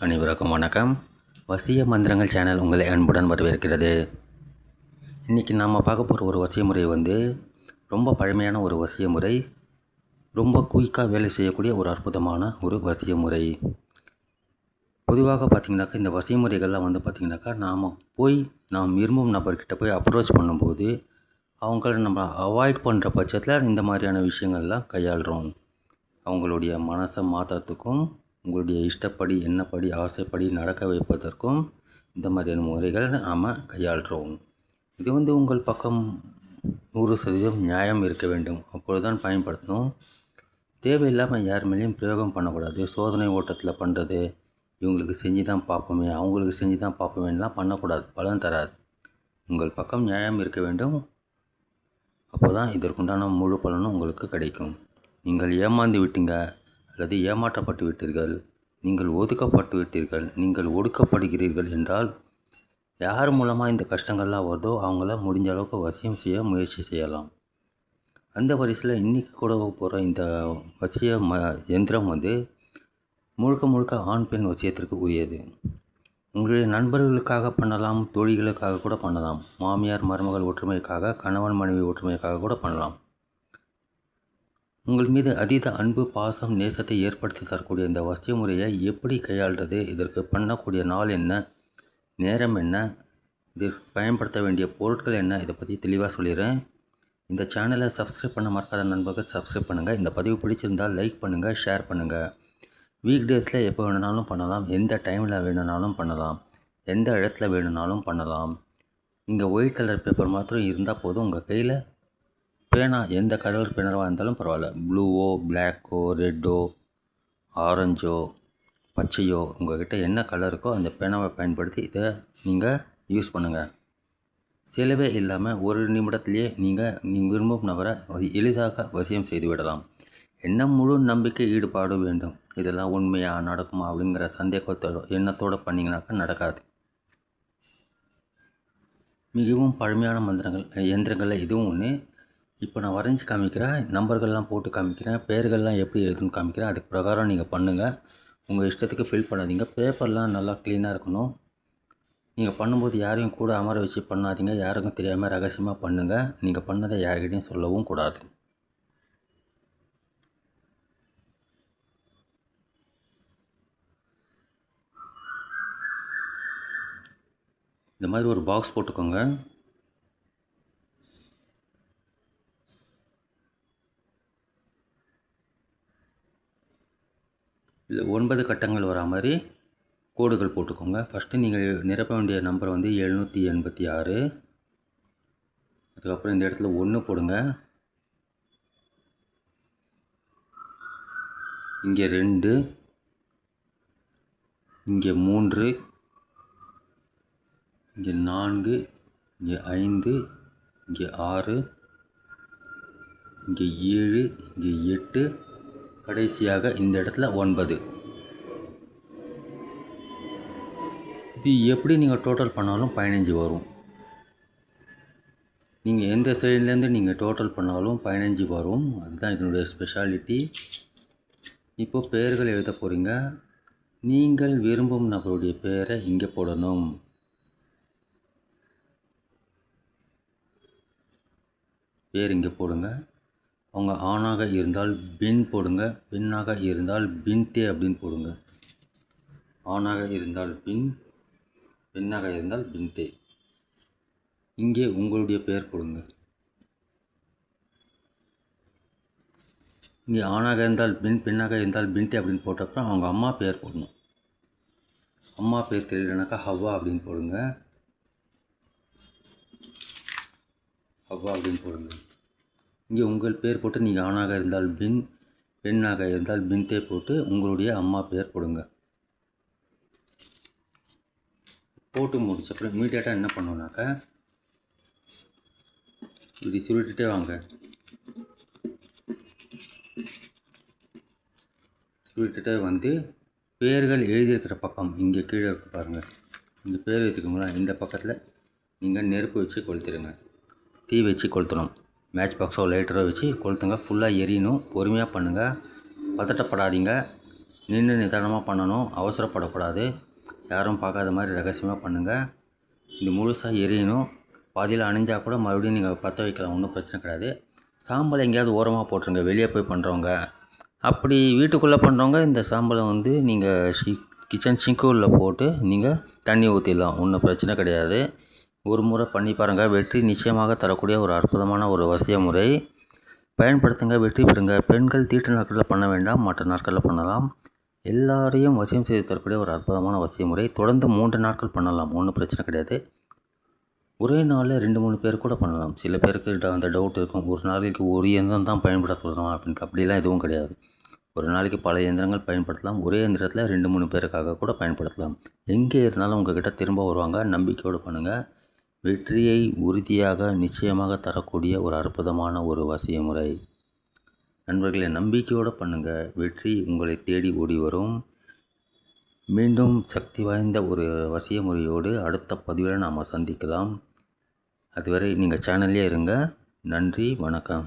அனைவருக்கும் வணக்கம். வசிய மந்திரங்கள் சேனல் உங்களை அன்புடன் வரவேற்கிறது. இன்றைக்கி நாம் பார்க்க போகிற ஒரு வசிய முறை வந்து ரொம்ப பழமையான ஒரு வசிய முறை ரொம்ப குயிக்காக வேலை செய்யக்கூடிய ஒரு அற்புதமான ஒரு வசிய முறை. பொதுவாக பார்த்திங்கனாக்கா இந்த வசிய முறைகள்லாம் வந்து பார்த்திங்கனாக்கா நாம் போய் நாம் விரும்பும் நபர்கிட்ட போய் அப்ரோச் பண்ணும்போது அவங்கள நம்ம அவாய்ட் பண்ணுற பட்சத்தில் இந்த மாதிரியான விஷயங்கள்லாம் கையாளுறோம். அவங்களுடைய மனசை மாற்றத்துக்கும் உங்களுடைய இஷ்டப்படி என்னப்படி ஆசைப்படி நடக்க வைப்பதற்கும் இந்த மாதிரியான முறைகள் நாம் கையாளுறோம். இது வந்து உங்கள் பக்கம் நூறு சதவீதம் நியாயம் இருக்க வேண்டும். அப்பொழுதுதான் பயன்படுத்தணும். தேவையில்லாமல் யார் மேலேயும் பிரயோகம் பண்ணக்கூடாது. சோதனை ஓட்டத்தில் பண்ணுறது இவங்களுக்கு செஞ்சு தான் பார்ப்போமே அவங்களுக்கு செஞ்சு தான் பார்ப்போமேலாம் பண்ணக்கூடாது. பலன் தராது. உங்கள் பக்கம் நியாயம் இருக்க வேண்டும். அப்போ தான் இதற்குண்டான முழு பலனும் உங்களுக்கு கிடைக்கும். நீங்கள் ஏமாந்து விட்டீங்க அல்லது ஏமாற்றப்பட்டு விட்டீர்கள். நீங்கள் ஒதுக்கப்பட்டு விட்டீர்கள். நீங்கள் ஒடுக்கப்படுகிறீர்கள் என்றால் யார் மூலமாக இந்த கஷ்டங்கள்லாம் வருதோ அவங்கள முடிஞ்ச அளவுக்கு வசியம் செய்ய முயற்சி செய்யலாம். அந்த வரிசையில் இன்றைக்கி கூட போகிற இந்த வசிய ம எந்திரம் வந்து முழுக்க முழுக்க ஆண் பெண் வசியத்திற்கு உரியது. உங்களுடைய நண்பர்களுக்காக பண்ணலாம் தோழிகளுக்காக கூட பண்ணலாம். மாமியார் மருமகள் ஒற்றுமைக்காக கணவன் மனைவி ஒற்றுமைக்காக கூட பண்ணலாம். உங்கள் மீது அதீத அன்பு பாசம் நேசத்தை ஏற்படுத்தி தரக்கூடிய இந்த வசிய முறையை எப்படி கையாள்றது? இதற்கு பண்ணக்கூடிய நாள் என்ன? நேரம் என்ன? இதற்கு பயன்படுத்த வேண்டிய பொருட்கள் என்ன? இதை பற்றி தெளிவாக சொல்லிடுறேன். இந்த சேனலை சப்ஸ்கிரைப் பண்ண மறக்காத நண்பர்கள் சப்ஸ்கிரைப் பண்ணுங்கள் இந்த பதிவு பிடிச்சிருந்தால் லைக் பண்ணுங்கள் ஷேர் பண்ணுங்கள் வீக் டேஸில் எப்போ வேணுனாலும் பண்ணலாம். எந்த டைமில் வேணுனாலும் பண்ணலாம். எந்த இடத்துல வேணுனாலும் பண்ணலாம். நீங்கள் ஒயிட் கலர் பேப்பர் மாத்திரம் இருந்தால் போதும். உங்கள் கையில் பேனா எந்த கலர் பேனராக இருந்தாலும் பரவாயில்ல. ப்ளூவோ பிளாக்கோ ரெட்டோ ஆரஞ்சோ பச்சையோ உங்கள்கிட்ட என்ன கலர் இருக்கோ அந்த பேனாவை பயன்படுத்தி இதை நீங்கள் யூஸ் பண்ணுங்கள் செலவே இல்லாமல் ஒரு நிமிடத்திலேயே நீங்கள் நீங்கள் விரும்பும் நபரை எளிதாக வசியம் செய்து விடலாம். என்ன முழு நம்பிக்கை ஈடுபாடு வேண்டும்? இதெல்லாம் உண்மையாக நடக்குமா அப்படிங்கிற சந்தேகத்தோட எண்ணத்தோடு பண்ணிங்கனாக்கா நடக்காது. மிகவும் பழமையான மந்திரங்கள் எந்திரங்களில் இதுவும் ஒன்று இப்போ நான் வரைஞ்சி காமிக்கிறேன் நம்பர்கள்லாம் போட்டு காமிக்கிறேன் பேர்கள்லாம் எப்படி எழுதுன்னு காமிக்கிறேன். அதுக்கு பிரகாரம் நீங்கள் பண்ணுங்கள் உங்கள் இஷ்டத்துக்கு ஃபில் பண்ணாதீங்க. பேப்பர்லாம் நல்லா க்ளீனாக இருக்கணும். நீங்கள் பண்ணும்போது யாரையும் கூட அமர வச்சு பண்ணாதீங்க. யாருக்கும் தெரியாமல் ரகசியமாக பண்ணுங்கள் நீங்கள் பண்ணதை யார்கிட்டையும் சொல்லவும் கூடாது. இந்த மாதிரி ஒரு பாக்ஸ் போட்டுக்கோங்க. இதில் ஒன்பது கட்டங்கள் வரா மாதிரி கோடுகள் போட்டுக்கோங்க. ஃபஸ்ட்டு நீங்கள் நிரப்ப வேண்டிய நம்பர் வந்து எழுநூற்றி எண்பத்தி ஆறு. அதுக்கப்புறம் இந்த இடத்துல ஒன்று போடுங்க. இங்கே ரெண்டு இங்கே மூன்று இங்கே நான்கு இங்கே ஐந்து இங்கே ஆறு இங்கே ஏழு இங்கே எட்டு கடைசியாக இந்த இடத்துல ஒன்பது. இது எப்படி நீங்கள் டோட்டல் பண்ணாலும் பதினஞ்சு வரும். நீங்கள் எந்த சைட்லேருந்து நீங்கள் டோட்டல் பண்ணாலும் பதினஞ்சு வரும். அதுதான் இதனுடைய ஸ்பெஷாலிட்டி இப்போ பெயர்கள் எழுத போகிறீங்க நீங்கள் விரும்பும் நபருடைய பெயரை இங்கே போடணும். பேர் இங்கே போடுங்க. அவங்க ஆணாக இருந்தால் பின் போடுங்க பெண்ணாக இருந்தால் பின்தே அப்படின்னு போடுங்க. ஆணாக இருந்தால் பின் பெண்ணாக இருந்தால் பின்தே. இங்கே உங்களுடைய பெயர் போடுங்க. இங்கே ஆணாக இருந்தால் பின் பெண்ணாக இருந்தால் பின்தே அப்படின்னு போட்டப்போ அவங்க அம்மா பெயர் போடணும். அம்மா பேர் தெரியலனாக்கா ஹவ்வா அப்படின்னு போடுங்க. ஹவ்வா அப்படின்னு போடுங்க. இங்கே உங்கள் பேர் போட்டு நீங்கள் ஆணாக இருந்தால் பின் பெண்ணாக இருந்தால் பின்தே போட்டு உங்களுடைய அம்மா பேர் போடுங்க. போட்டு முடிச்சப்பறம் இமீடியட்டாக என்ன பண்ணுவோம்னாக்கா இப்படி சுருட்டுட்டே வாங்க. சுருட்டுட்டே வந்து பேர்கள் எழுதியிருக்கிற பக்கம் இங்கே கீழே இருக்கு பாருங்கள் இந்த பேர் எழுதிக்கோங்களா இந்த பக்கத்தில் நீங்கள் நெருப்பு வச்சு கொளுத்திடுங்க. தீ வச்சு கொளுத்தணும். மேட்ச் பாக்ஸோ லைட்டரோ வச்சு கொளுத்துங்க. ஃபுல்லாக எரியணும். பொறுமையாக பண்ணுங்கள் பதட்டப்படாதீங்க. நின்று நிதானமாக பண்ணணும். அவசரப்படக்கூடாது. யாரும் பார்க்காத மாதிரி ரகசியமாக பண்ணுங்கள் இது முழுசாக எரியணும். பாதியில் அணிஞ்சால் கூட மறுபடியும் நீங்கள் பற்ற வைக்கலாம். ஒன்றும் பிரச்சனை கிடையாது. சாம்பலை எங்கேயாவது ஓரமாக போட்டுருங்க. வெளியே போய் பண்ணுறவங்க அப்படி வீட்டுக்குள்ளே பண்ணுறவங்க இந்த சாம்பலை வந்து நீங்கள் ஷி கிச்சன் சிங்க்குள்ள போட்டு நீங்கள் தண்ணி ஊற்றிடலாம் ஒன்றும் பிரச்சனை கிடையாது. ஒரு முறை பண்ணி பாருங்கள் வெற்றி நிச்சயமாக தரக்கூடிய ஒரு அற்புதமான ஒரு வசிய முறை. பயன்படுத்துங்க வெற்றி பெறுங்க. பெண்கள் தீட்டு நாட்களில் பண்ண வேண்டாம் மற்ற நாட்களில் பண்ணலாம். எல்லாரையும் வசியம் செய்து தரக்கூடிய ஒரு அற்புதமான வசிய முறை. தொடர்ந்து மூன்று நாட்கள் பண்ணலாம் ஒன்றும் பிரச்சனை கிடையாது. ஒரே நாளில் ரெண்டு மூணு பேர் கூட பண்ணலாம். சில பேருக்கு அந்த டவுட் இருக்கும். ஒரு நாளைக்கு ஒரு இயந்திரம் தான் பயன்படுத்த சொல்லணும் அப்படின்னு. அப்படிலாம் எதுவும் கிடையாது. ஒரு நாளைக்கு பல இயந்திரங்கள் பயன்படுத்தலாம். ஒரே இயந்திரத்தில் ரெண்டு மூணு பேருக்காக கூட பயன்படுத்தலாம். எங்கே இருந்தாலும் உங்ககிட்ட திரும்ப வருவாங்க. நம்பிக்கையோடு பண்ணுங்கள் வெற்றியை உறுதியாக நிச்சயமாக தரக்கூடிய ஒரு அற்புதமான ஒரு வசிய முறை. நண்பர்களை நம்பிக்கையோடு பண்ணுங்கள் வெற்றி உங்களை தேடி ஓடி வரும். மீண்டும் சக்தி வாய்ந்த ஒரு வசிய முறையோடு அடுத்த பதிவில் நாம் சந்திக்கலாம். அதுவரை நீங்கள் சேனல்லே இருங்க. நன்றி வணக்கம்.